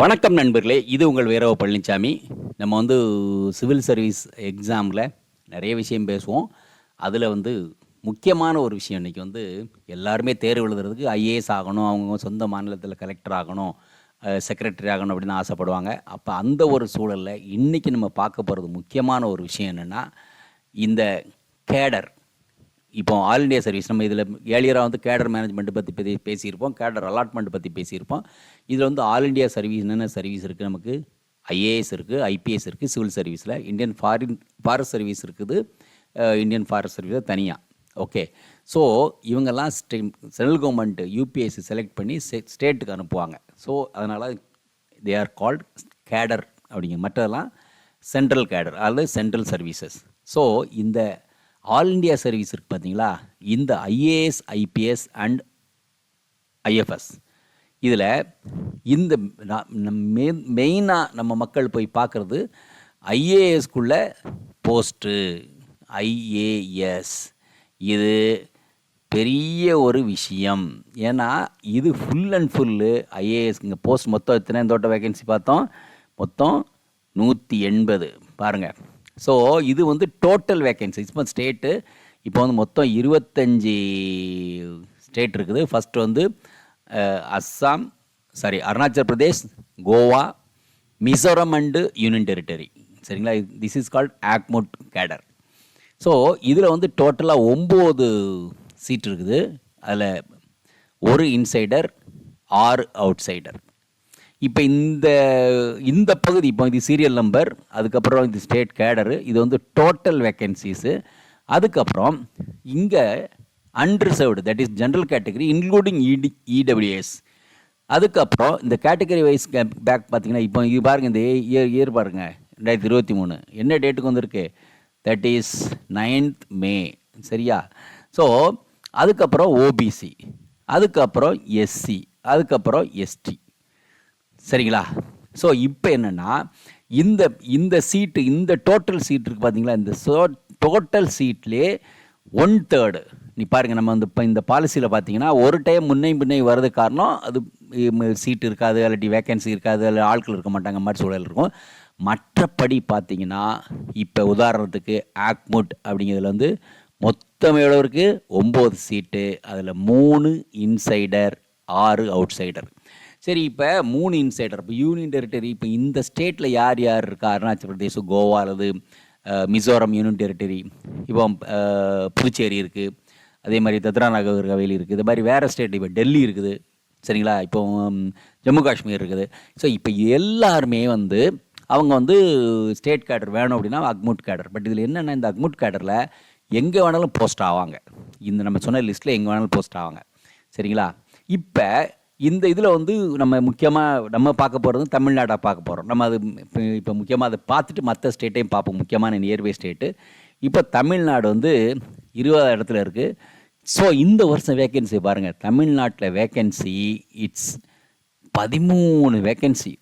வணக்கம் நண்பர்களே இது உங்கள் வீரவ பழனிசாமி நம்ம வந்து சிவில் சர்வீஸ் எக்ஸாமில் நிறைய விஷயம் பேசுவோம். அதில் வந்து முக்கியமான ஒரு விஷயம் இன்றைக்கி வந்து எல்லாருமே தேர்வு எழுதுறதுக்கு ஐஏஎஸ் ஆகணும் அவங்க சொந்த மாநிலத்தில் கலெக்டர் ஆகணும் செக்ரட்டரி ஆகணும் அப்படின்னு ஆசைப்படுவாங்க. அப்போ அந்த ஒரு சூழலில் இன்றைக்கி நம்ம பார்க்க போகிறது முக்கியமான ஒரு விஷயம் என்னென்னா இந்த கேடர் இப்போ ஆல் இண்டியா சர்வீஸ் நம்ம இதில் ஏழியராக வந்து கேடர் மேனேஜ்மெண்ட் பற்றி பற்றி பேசியிருப்போம் கேடர் அலாட்மெண்ட் பற்றி பேசியிருப்போம். இதில் வந்து ஆல் இண்டியா சர்வீஸ் என்னென்ன சர்வீஸ் இருக்குது நமக்கு? ஐஏஎஸ் இருக்குது ஐபிஎஸ் இருக்குது சிவில் சர்வீஸில் இந்தியன் ஃபாரின் ஃபாரஸ்ட் சர்வீஸ் இருக்குது. இந்தியன் ஃபாரஸ்ட் சர்வீஸில் தனியாக ஓகே ஸோ இவங்கெல்லாம் stay central government UPSC select பண்ணி ஸ்டேட்டுக்கு அனுப்புவாங்க. ஸோ அதனால் தே ஆர் கால்ட் கேடர் அப்படிங்க மற்றதெல்லாம் சென்ட்ரல் கேடர் அல்லது சென்ட்ரல் சர்வீசஸ் ஸோ இந்த ஆல் இண்டியா சர்வீஸ் இருக்குது பார்த்தீங்களா இந்த ஐஏஎஸ் ஐபிஎஸ் அண்ட் ஐஎஃப்எஸ் இதில் இந்த மெயினாக நம்ம மக்கள் போய் பார்க்குறது ஐஏஎஸ்க்குள்ள போஸ்ட்டு ஐஏஎஸ் இது பெரிய ஒரு விஷயம். ஏன்னா இது ஃபுல் அண்ட் ஃபுல்லு ஐஏஎஸ் இங்கே போஸ்ட் மொத்தம் எத்தனை? தோட்ட வேகன்சி பார்த்தோம். மொத்தம் நூற்றி எண்பது. பாருங்கள் ஸோ இது வந்து டோட்டல் வேக்கன்சி இப்போ ஸ்டேட்டு இப்போ வந்து மொத்தம் இருபத்தஞ்சி ஸ்டேட் இருக்குது. ஃபஸ்ட்டு வந்து Assam sorry Arunachal Pradesh Goa Mizoram and union territory. சரிங்களா? This is called AGMUT cadre so இதில் வந்து டோட்டலாக ஒம்பது சீட் இருக்குது. அதில் ஒரு இன்சைடர் ஆறு அவுட் சைடர் இப்போ இந்த இந்த பகுதி இப்போ இது சீரியல் நம்பர் அதுக்கப்புறம் இது ஸ்டேட் கேடரு இது வந்து டோட்டல் வேக்கன்சிஸு அதுக்கப்புறம் இங்கே unreserved that is general category including இடி இடபிள்யூஎஸ் அதுக்கப்புறம் இந்த கேட்டகரி வைஸ் பேக் பார்த்தீங்கன்னா இப்போ இது பாருங்கள் இந்த இயர் இயர் பாருங்கள் ரெண்டாயிரத்தி இருபத்தி மூணு. என்ன டேட்டுக்கு வந்திருக்கு? தட் இஸ் நைன்த் மே சரியா? ஸோ அதுக்கப்புறம் ஓபிசி அதுக்கப்புறம் எஸ்சி அதுக்கப்புறம் எஸ்டி சரிங்களா? ஸோ இப்போ என்னென்னா இந்த இந்த சீட்டு இந்த டோட்டல் சீட் இருக்குது பார்த்தீங்களா இந்த சோ டோட்டல் சீட்லேயே ஒன் தேர்டு நீ பாருங்கள் நம்ம வந்து இப்போ இந்த பாலிசியில் பார்த்தீங்கன்னா ஒரு டைம் முன்னே பின்னே வர்றது காரணம் அது சீட் இருக்காது இல்லாட்டி வேக்கன்சி இருக்காது அல்ல ஆட்கள் இருக்க மாட்டாங்க மாதிரி சூழல் இருக்கும். மற்றபடி பார்த்தீங்கன்னா இப்போ உதாரணத்துக்கு ஆக்முட் அப்படிங்கிறதுல வந்து மொத்தம் எவ்வளோ இருக்குது ஒம்பது சீட்டு அதில் மூணு இன்சைடர் ஆறு அவுட் சைடர் சரி இப்போ மூணு இன்சைடர் இப்போ யூனியன் டெரிட்டரி இப்போ இந்த ஸ்டேட்டில் யார் யார் இருக்கா? அருணாச்சல் பிரதேஷ் கோவா அல்லது மிசோரம் யூனியன் டெரிட்டரி இப்போ புதுச்சேரி இருக்குது அதே மாதிரி தத்ரா நகர் ஹவேலி இருக்குது இது மாதிரி வேறு ஸ்டேட் இப்போ டெல்லி இருக்குது. சரிங்களா? இப்போ ஜம்மு காஷ்மீர் இருக்குது. ஸோ இப்போ எல்லாருமே வந்து அவங்க வந்து ஸ்டேட் கேடர் வேணும் அப்படின்னா அக்முட் கேடர் பட் இதில் என்னென்னா இந்த அக்முட் கேடரில் எங்கே வேணாலும் போஸ்ட் ஆவாங்க. இந்த நம்ம சொன்ன லிஸ்ட்டில் எங்கே வேணாலும் போஸ்ட் ஆவாங்க. சரிங்களா? இப்போ இந்த இதில் வந்து நம்ம முக்கியமாக நம்ம பார்க்க போகிறது தமிழ்நாடாக பார்க்க போகிறோம் நம்ம அது இப்போ இப்போ முக்கியமாக அதை பார்த்துட்டு மற்ற ஸ்டேட்டையும் பார்ப்போம். முக்கியமான நியர்பை ஸ்டேட்டு இப்போ தமிழ்நாடு வந்து இருபதாவது இடத்துல இருக்குது ஸோ இந்த வருஷம் வேக்கன்சி பாருங்கள் தமிழ்நாட்டில் வேக்கன்சி இட்ஸ் பதிமூணு வேக்கன்சி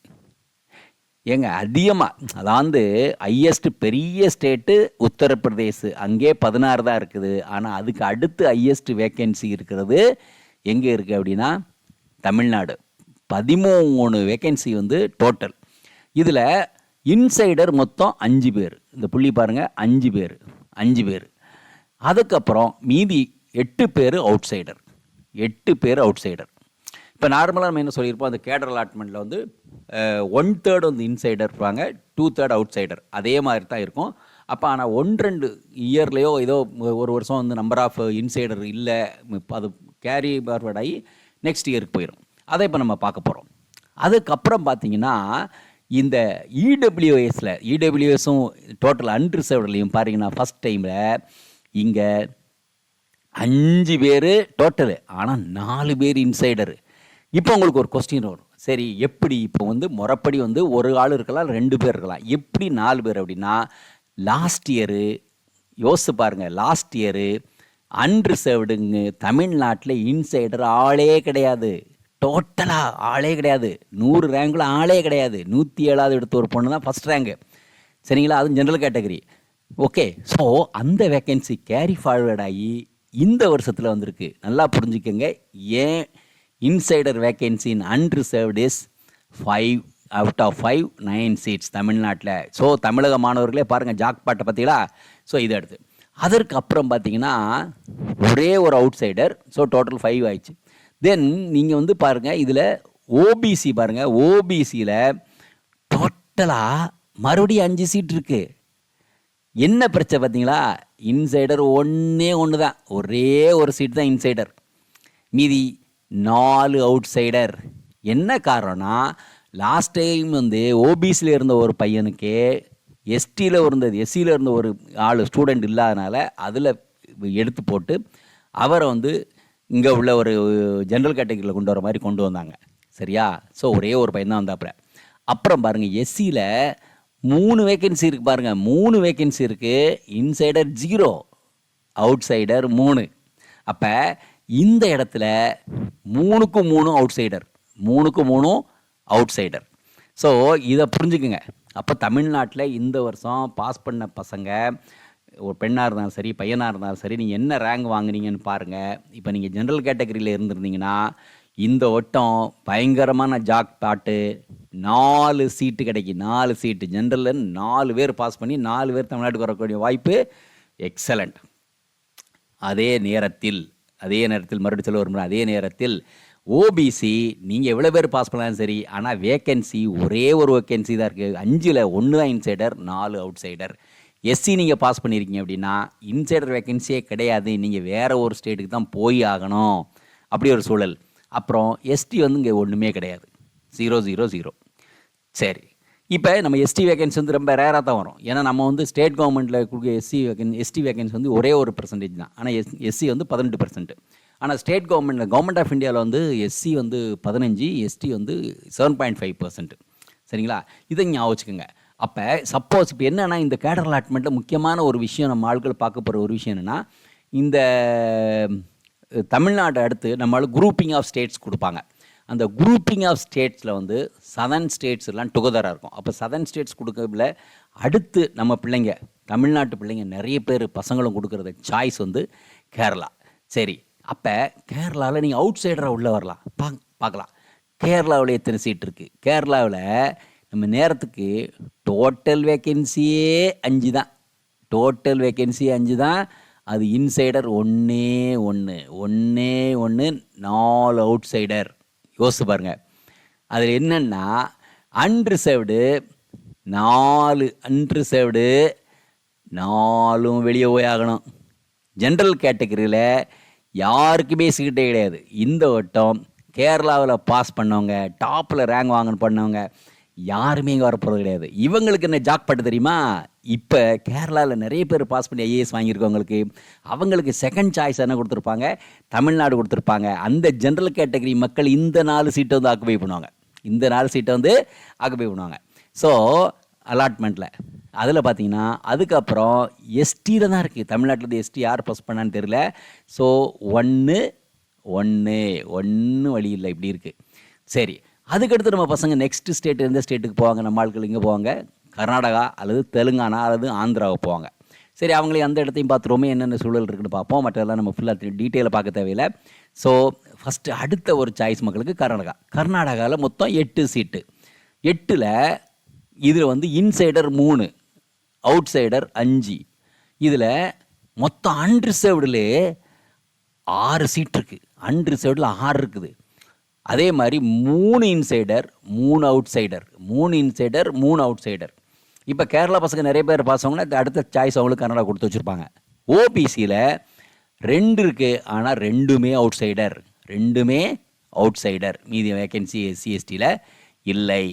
ஏங்க அதிகமாக அதாவது ஹையஸ்ட் பெரிய ஸ்டேட்டு உத்தரப்பிரதேஷ் அங்கே பதினாறு தான் இருக்குது. ஆனால் அதுக்கு அடுத்து ஹையஸ்ட் வேக்கன்சி இருக்கிறது எங்கே இருக்குது அப்படின்னா தமிழ்நாடு. பதிமூணு வேக்கன்சி வந்து டோட்டல் இதில் இன்சைடர் மொத்தம் அஞ்சு பேர். இந்த புள்ளி பாருங்கள் அஞ்சு பேர். அஞ்சு பேர். அதுக்கப்புறம் மீதி எட்டு பேர் அவுட் சைடர் எட்டு பேர் அவுட் சைடர் இப்போ நார்மலாக நம்ம என்ன சொல்லியிருப்போம்? அந்த கேடர் அலாட்மெண்ட்டில் வந்து ஒன் தேர்ட் வந்து இன்சைடர் இருப்பாங்க டூ தேர்ட் அவுட் சைடர் அதே மாதிரி தான் இருக்கும். அப்போ ஆனால் ஒன் ரெண்டு இயர்லேயோ ஏதோ ஒரு வருஷம் வந்து நம்பர் ஆஃப் இன்சைடர் இல்லை. அது கேரி பார்வர்ட் ஆகி நெக்ஸ்ட் இயருக்கு போயிடும் அதை இப்போ நம்ம பார்க்க போகிறோம் அதுக்கப்புறம் பார்த்தீங்கன்னா இந்த இடபிள்யூஎஸில் இடபிள்யூஎஸும் டோட்டல் அன்ரிசர்வ்ட்லையும் பாருங்கன்னா ஃபஸ்ட் டைமில் இங்கே அஞ்சு பேர் டோட்டலு ஆனால் நாலு பேர் இன்சைடரு இப்போ உங்களுக்கு ஒரு கொஸ்டின் வரும். சரி எப்படி இப்போ வந்து முறைப்படி வந்து ஒரு ஆள் இருக்கலாம் ரெண்டு பேர் இருக்கலாம். எப்படி நாலு பேர் அப்படின்னா லாஸ்ட் இயரு யோசிச்சு பாருங்கள் லாஸ்ட் இயரு அன்ரிசர்வ்டுங்க தமிழ்நாட்டில் இன்சைடர் ஆளே கிடையாது. டோட்டலாக ஆளே கிடையாது. நூறு ரேங்கில் ஆளே கிடையாது. நூற்றி ஏழாவது எடுத்த ஒரு பொண்ணு தான் ஃபஸ்ட் ரேங்கு சரிங்களா? அதுவும் ஜென்ரல் கேட்டகரி ஓகே ஸோ அந்த வேக்கன்சி கேரி ஃபார்வர்ட் ஆகி இந்த வருஷத்தில் வந்திருக்கு. நல்லா புரிஞ்சுக்கோங்க. ஏன் insider vacancy in unreserved is five out of five nine seats தமிழ்நாட்டில். ஸோ தமிழக மாணவர்களே பாருங்கள் ஜாக் பாட்டை பார்த்தீங்களா ஸோ இது அடுத்து. அதற்கு அப்புறம் பார்த்தீங்கன்னா ஒரே ஒரு outsider so total five ஆயிடுச்சு. தென் நீங்கள் வந்து பாருங்கள் இதில் ஓபிசி பாருங்கள் ஓபிசியில் டோட்டலாக மறுபடியும் அஞ்சு சீட் இருக்குது என்ன பிரச்சனை பார்த்தீங்களா? இன்சைடர் ஒன்றே ஒன்று தான் ஒரே ஒரு சீட் தான் இன்சைடர் மீதி நாலு அவுட் சைடர் என்ன காரணம்னா லாஸ்ட் டைம் வந்து ஓபிசியில் இருந்த ஒரு பையனுக்கு எஸ்டியில் இருந்தது எஸ்சியில் இருந்த ஒரு ஆள் ஸ்டூடெண்ட் இல்லாதனால அதில் எடுத்து போட்டு அவரை வந்து இங்கே உள்ள ஒரு ஜென்ரல் கேட்டகரியில் கொண்டு வர மாதிரி கொண்டு வந்தாங்க. சரியா? ஸோ ஒரே ஒரு பையன் தான் வந்தாப்புல. அப்புறம் பாருங்கள் எஸ்சியில் மூணு வேக்கன்சி இருக்குது பாருங்கள் மூணு வேக்கன்சி இருக்குது இன்சைடர் ஜீரோ அவுட் சைடர் மூணு. அப்போ இந்த இடத்துல மூணுக்கு மூணு அவுட் சைடர் மூணுக்கு மூணும் அவுட் சைடர் ஸோ இதை புரிஞ்சுக்குங்க. அப்போ தமிழ்நாட்டில் இந்த வருஷம் பாஸ் பண்ண பசங்க ஒரு பெண்ணாக இருந்தாலும் சரி பையனாக இருந்தாலும் சரி நீங்கள் என்ன ரேங்க் வாங்குனீங்கன்னு பாருங்கள் இப்போ நீங்கள் ஜென்ரல் கேட்டகரியில் இருந்திருந்தீங்கன்னா இந்த வட்டம் பயங்கரமான ஜாக் பாட்டு நாலு சீட்டு கிடைக்கும். நாலு சீட்டு ஜென்ரலில் நாலு பேர் பாஸ் பண்ணி நாலு பேர் தமிழ்நாட்டுக்கு வரக்கூடிய வாய்ப்பு எக்ஸலண்ட் அதே நேரத்தில் அதே நேரத்தில் மறுபடியும் சொல்ல விரும்புகிறேன் அதே நேரத்தில் ஓபிசி நீங்கள் எவ்வளோ பேர் பாஸ் பண்ணாலும் சரி ஆனால் வேக்கன்சி ஒரே ஒரு வேக்கன்சி தான் இருக்குது அஞ்சில் ஒன்று தான் இன்சைடர் நாலு அவுட் சைடர் எஸ்சி நீங்கள் பாஸ் பண்ணியிருக்கீங்க அப்படின்னா இன்சைடர் வேக்கன்சியே கிடையாது. நீங்கள் வேறு ஒரு ஸ்டேட்டுக்கு தான் போய் ஆகணும். அப்படி ஒரு சூழல். அப்புறம் எஸ்டி வந்து இங்கே ஒன்றுமே கிடையாது. ஜீரோ ஜீரோ ஜீரோ சரி. இப்போ நம்ம எஸ்டி வேகன்சி வந்து ரொம்ப ரேராக தான் வரும். ஏன்னா நம்ம வந்து ஸ்டேட் கவர்மெண்ட்டில் கொடுக்க எஸ்சி வேகன் எஸ்டி வேகன்சி வந்து ஒரே ஒரு பர்சன்டேஜ் தான். ஆனால் எஸ் எஸ்சி வந்து பதினெட்டு பர்சன்ட் ஆனால் ஸ்டேட் கவர்மெண்ட் கவர்மெண்ட் ஆஃப் இந்தியாவில் வந்து எஸ்சி வந்து பதினஞ்சு எஸ்டி வந்து செவன் பாயிண்ட் ஃபைவ் பர்சன்ட் சரிங்களா? இதை ஞாபகம் வச்சுக்கோங்க. அப்போ சப்போஸ் இப்போ என்னென்னா இந்த கேடர் அலாட்மெண்ட்டில் முக்கியமான ஒரு விஷயம் நம்ம ஆட்கள் பார்க்க போகிற ஒரு விஷயம் என்னென்னா இந்த தமிழ்நாடு அடுத்து நம்மளால் குரூப்பிங் ஆஃப் ஸ்டேட்ஸ் கொடுப்பாங்க. அந்த குரூப்பிங் ஆஃப் ஸ்டேட்ஸில் வந்து சதர்ன் ஸ்டேட்ஸ் எல்லாம் டுகெதராக இருக்கும். அப்போ சதர்ன் ஸ்டேட்ஸ் கொடுக்கறதுல அடுத்து நம்ம பிள்ளைங்க தமிழ்நாட்டு பிள்ளைங்க நிறைய பேர் பசங்களும் கொடுக்குறது சாய்ஸ் வந்து கேரளா. சரி. அப்போ கேரளாவில் நீங்கள் அவுட் சைடராக உள்ளே வரலாம். பா பார்க்கலாம் கேரளாவில் எத்தனை சீட் இருக்குது கேரளாவில் நம்ம நேரத்துக்கு டோட்டல் வேக்கன்சியே அஞ்சு தான். டோட்டல் வேக்கன்சி அஞ்சு தான். அது இன்சைடர் ஒன்றே ஒன்று ஒன்றே ஒன்று நாலு அவுட் சைடர் யோசிச்சு பாருங்கள் அதில் என்னென்னா அன்ரிசர்வ்டு நாலு அன்ரிசர்வ்டு நாலும் வெளியே போய் ஆகணும். ஜென்ரல் கேட்டகரியில் யாருக்குமே சீட்டே கிடையாது. இந்த வட்டம் கேரளாவில் பாஸ் பண்ணவங்க டாப்பில் ரேங்க் வாங்கன்னு பண்ணவங்க யாருமே இங்கே வரப்போகிறது கிடையாது. இவங்களுக்கு என்ன ஜாக் பட்டு தெரியுமா? இப்போ கேரளாவில் நிறைய பேர் பாஸ் பண்ணி ஐஏஎஸ் வாங்கியிருக்கவங்களுக்கு அவங்களுக்கு செகண்ட் சாய்ஸ் என்ன கொடுத்துருப்பாங்க? தமிழ்நாடு கொடுத்துருப்பாங்க. அந்த ஜென்ரல் கேட்டகரி மக்கள் இந்த நாலு சீட்டை வந்து ஆக்குபை பண்ணுவாங்க. இந்த நாலு சீட்டை வந்து ஆக்குபை பண்ணுவாங்க. ஸோ அலாட்மெண்ட்டில் அதில் பார்த்தீங்கன்னா அதுக்கப்புறம் எஸ்டியில் தான் இருக்குது தமிழ்நாட்டில் எஸ்டி யார் பாஸ் பண்ணான்னு தெரியல. ஸோ ஒன்று ஒன்று ஒன்று வழி இல்லை. இப்படி இருக்குது சரி அதுக்கடுத்து நம்ம பசங்க நெக்ஸ்ட் ஸ்டேட் எந்த ஸ்டேட்டுக்கு போவாங்க? நம்ம ஆட்கள் இங்கே போவாங்க? கர்நாடகா அல்லது தெலுங்கானா அல்லது ஆந்திராவுக்கு போவாங்க. சரி அவங்களே அந்த இடத்தையும் பார்த்துருவோமே என்னென்ன சூழல் இருக்குன்னு பார்ப்போம். மற்றெல்லாம் நம்ம ஃபுல்லாக டீட்டெயிலாக பார்க்க தேவையில்லை. ஸோ ஃபஸ்ட்டு அடுத்த ஒரு சாய்ஸ் மக்களுக்கு கர்நாடகா. கர்நாடகாவில் மொத்தம் எட்டு சீட்டு எட்டில் இதில் வந்து இன்சைடர் மூணு. அவுட் சைடர் அஞ்சு. இதில் மொத்தம் அன்ரிசர்வ்டிலே ஆறு சீட் இருக்குது அன்ரிசர்வ்டில் ஆறு இருக்குது. அதே மாதிரி மூணு இன்சைடர் மூணு அவுட் சைடர் மூணு இன்சைடர் மூணு அவுட் சைடர் இப்போ கேரளா பசங்க நிறைய பேர் பாசவங்கன்னா அடுத்த சாய்ஸ் அவங்களுக்கு கன்னடா கொடுத்து வச்சுருப்பாங்க. ஓபிசியில் ரெண்டு இருக்குது ஆனால் ரெண்டுமே அவுட் சைடர் ரெண்டுமே அவுட் சைடர் மீதி வேக்கன்சி எஸ்சி எஸ்டியில் இல்லை.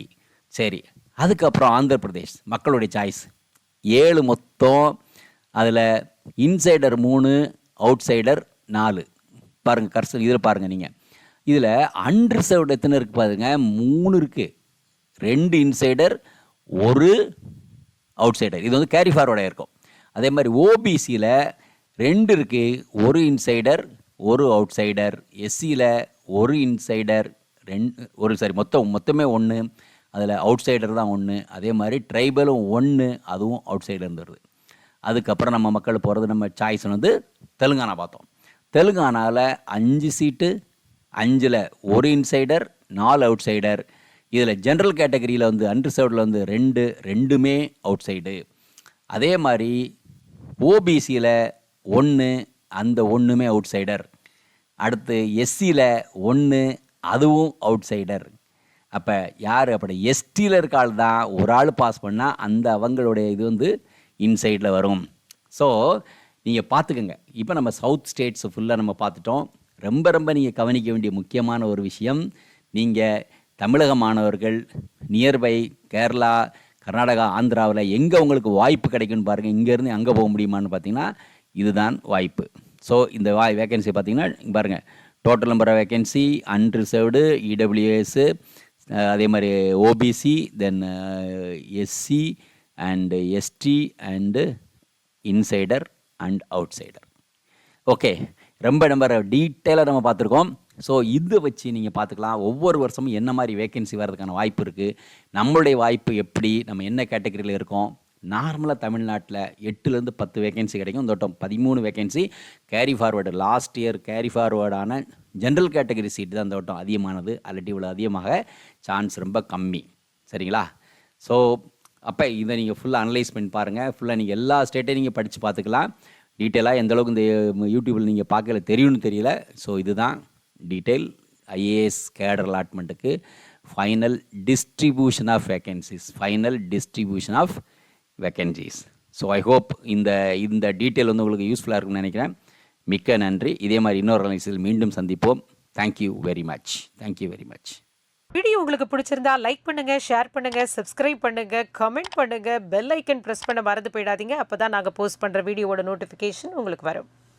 சரி அதுக்கப்புறம் ஆந்திர பிரதேஷ் மக்களுடைய சாய்ஸ் ஏழு மொத்தம் அதில் இன்சைடர் மூணு அவுட் சைடர் நாலு. பாருங்கள் கர்சன் இதில் பாருங்கள் நீங்கள் இதில் அன்ரிசர்வ்டு எத்தனை இருக்குது பாருங்க? மூணு இருக்குது ரெண்டு இன்சைடர் ஒரு அவுட் சைடர் இது வந்து கேரி ஃபார்வர்டாக இருக்கும் அதே மாதிரி ஓபிசியில் ரெண்டு இருக்குது ஒரு இன்சைடர் ஒரு அவுட் சைடர் எஸ்சியில் ஒரு இன்சைடர் ரெண்டு ஒரு சாரி மொத்தம் மொத்தமே ஒன்று அதில் அவுட் சைடர் தான் ஒன்று அதே மாதிரி ட்ரைபலும் ஒன்று அதுவும் அவுட் சைடர் வருது அதுக்கப்புறம் நம்ம மக்கள் போகிறது நம்ம சாய்ஸ் வந்து தெலுங்கானா பார்த்தோம். தெலுங்கானாவில் அஞ்சு சீட்டு அஞ்சில் ஒரு இன்சைடர் நாலு அவுட் சைடர் இதில் ஜென்ரல் கேட்டகரியில் வந்து அன்ரிசர்வ்டில் வந்து ரெண்டு ரெண்டுமே அவுட் சைடு அதே மாதிரி ஓபிசியில் ஒன்று அந்த ஒன்றுமே அவுட் சைடர் அடுத்து எஸ்சியில் ஒன்று அதுவும் அவுட் சைடர் அப்போ யார்? அப்படி எஸ்டியில் இருக்க ஆள் தான். ஒரு ஆள் பாஸ் பண்ணால் அந்த அவங்களுடைய இது வந்து இன்சைடில் வரும். ஸோ நீங்கள் பார்த்துக்கோங்க இப்போ நம்ம சவுத் ஸ்டேட்ஸ் ஃபுல்லாக நம்ம பார்த்துட்டோம் ரொம்ப ரொம்ப நீங்கள் கவனிக்க வேண்டிய முக்கியமான ஒரு விஷயம் நீங்கள் தமிழக மாணவர்கள் நியர்பை கேரளா கர்நாடகா ஆந்திராவில் எங்கே உங்களுக்கு வாய்ப்பு கிடைக்கும்னு பாருங்கள் இங்கேருந்து அங்கே போக முடியுமான்னு பார்த்தீங்கன்னா இதுதான் வாய்ப்பு. ஸோ இந்த வாய் வேகன்சி பார்த்தீங்கன்னா பாருங்கள் total number of vacancy unreserved EWS அதே மாதிரி OBC then SC and ST and insider and outsider okay ரொம்ப நம்ம டீட்டெயிலாக நம்ம பார்த்துருக்கோம். ஸோ இதை வச்சு நீங்கள் பார்த்துக்கலாம். ஒவ்வொரு வருஷமும் என்ன மாதிரி வேகன்சி வர்றதுக்கான வாய்ப்பு இருக்குது நம்மளுடைய வாய்ப்பு எப்படி? நம்ம என்ன கேட்டகரியில் இருக்கோம்? நார்மலாக தமிழ்நாட்டில் எட்டுலேருந்து பத்து வேகன்சி கிடைக்கும். இந்த வட்டம் பதிமூணு vacancy carry forward last year carry ஃபார்வேர்டான general category seat தான் இந்த வட்டம் அதிகமானது அல்லட்டி இவ்வளோ அதிகமாக சான்ஸ் ரொம்ப கம்மி. சரிங்களா? ஸோ அப்போ இதை நீங்கள் ஃபுல்லாக அனலைஸ் பண்ணி பாருங்கள் ஃபுல்லாக நீங்கள் எல்லா ஸ்டேட்டையும் நீங்கள் படித்து பார்த்துக்கலாம். டீட்டெயிலாக எந்த அளவுக்கு இந்த யூடியூப்பில் நீங்கள் பார்க்கல தெரியும்னு தெரியல. ஸோ இதுதான் detail IAS cadre அலாட்மெண்ட்டுக்கு final distribution of vacancies final distribution of vacancies so I hope இந்த இந்த டீட்டெயில் வந்து உங்களுக்கு யூஸ்ஃபுல்லாக இருக்கும்னு நினைக்கிறேன். மிக்க நன்றி. இதே மாதிரி இன்னொரு அனலைஸில் மீண்டும் சந்திப்போம். Thank you very much thank you very much video உங்களுக்கு பிடிச்சிருந்தா லைக் பண்ணுங்க ஷேர் பண்ணுங்க சப்ஸ்கிரைப் பண்ணுங்க கமெண்ட் பண்ணுங்க பெல் ஐக்கன் பிரஸ் பண்ண மறந்து போயிடாதீங்க. அப்பதான் நாங்க போஸ்ட் பண்ற வீடியோவோட நோட்டிபிகேஷன் உங்களுக்கு வரும்.